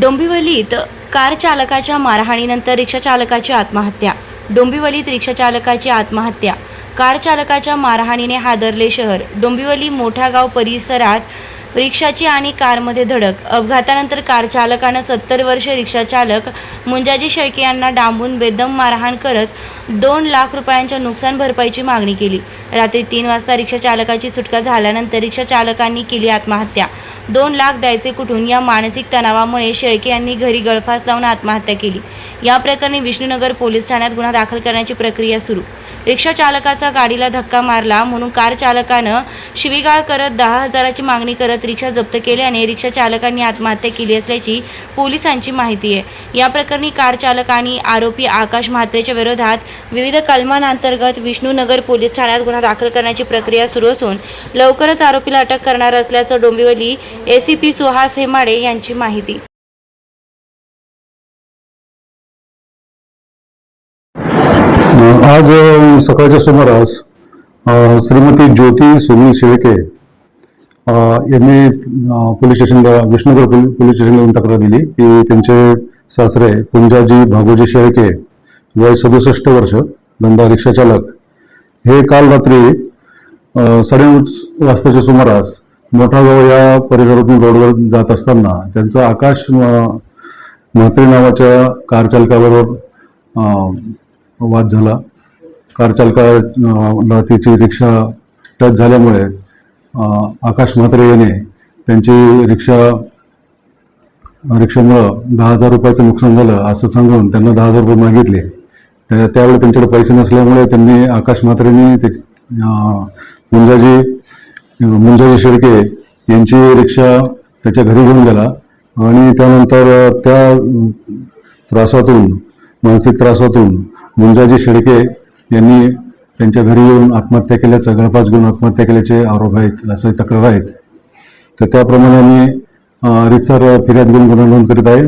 डोंबिवलीत car चालकाच्या मारहाणीनंतर रिक्षाचालकाची आत्महत्या. डोंबिवलीत रिक्षाचालकाची आत्महत्या. कार चालकाच्या मारहाणीने हादरले शहर. डोंबिवली मोठा गाव परिसरात रिक्षाची आणि कारमध्ये धडक. अपघातानंतर कार चालकानं सत्तर वर्ष रिक्षा चालक मुंजाजी शेळके यांना डांबून बेदम मारहाण करत दोन लाख रुपयांच्या नुकसान भरपाईची मागणी केली. रात्री तीन वाजता रिक्षा चालकाची सुटका झाल्यानंतर रिक्षा चालकांनी केली आत्महत्या. दोन लाख द्यायचे कुठून? या मानसिक तणावामुळे शेळके यांनी घरी गळफास लावून आत्महत्या केली. या प्रकरणी विष्णुनगर पोलीस ठाण्यात गुन्हा दाखल करण्याची प्रक्रिया सुरू. रिक्षा चालकाचा गाडीला धक्का मारला म्हणून कार चालकानं शिवीगाळ करत दहा हजाराची मागणी करत रिक्षा जप्त केल्याने रिक्षा चालकांनी आत्महत्या केली असल्याची पोलिसांची माहिती आहे. या प्रकरणी कार चालक आणि आरोपी आकाश म्हात्रेच्या विरोधात विविध कलमांअंतर्गत विष्णुनगर पोलीस ठाण्यात गुन्हा दाखल करण्याची प्रक्रिया सुरू असून लवकरच आरोपीला अटक करणार असल्याचं डोंबिवली एसीपी सुहास हेमाडे यांची माहिती. आज सकाळच्या सुमारास श्रीमती ज्योती सुनील शेळके यांनी पोलीस स्टेशनला विष्णुगड पोलीस स्टेशनला येऊन तक्रार दिली की त्यांचे सासरे पुंजाजी भागोजी शेळके वय सदुसष्ट वर्ष धंदा रिक्षा चालक. हे काल रात्री अ, साडेनऊ वाजताच्या सुमारास मोठा गाव या परिसरातून रोडवर जात असताना त्यांचा आकाश अ, म्हात्रे नावाच्या कार चालकाबरोबर वाद झाला. कार चालकाला तिची रिक्षा टच झाल्यामुळे आकाश म्हात्रे याने त्यांची रिक्षा रिक्षामुळं दहा हजार रुपयाचं नुकसान झालं असं सांगून त्यांना दहा हजार रुपये मागितले. त्या त्यावेळी त्यांच्याकडे पैसे नसल्यामुळे त्यांनी आकाश म्हात्रेने ते मुंजाजी मुंजाजी शेळके यांची रिक्षा त्याच्या घरी घेऊन गेला आणि त्यानंतर त्या त्रासातून मानसिक त्रासातून मुंजाजी शेळके यांनी त्यांच्या घरी येऊन आत्महत्या केल्याचं गळफास घेऊन आत्महत्या केल्याचे आरोप आहेत असे तक्रार आहेत. तर त्याप्रमाणे आम्ही रितसर फिर्याद घेऊन गुन्हा नोंद करीत आहे.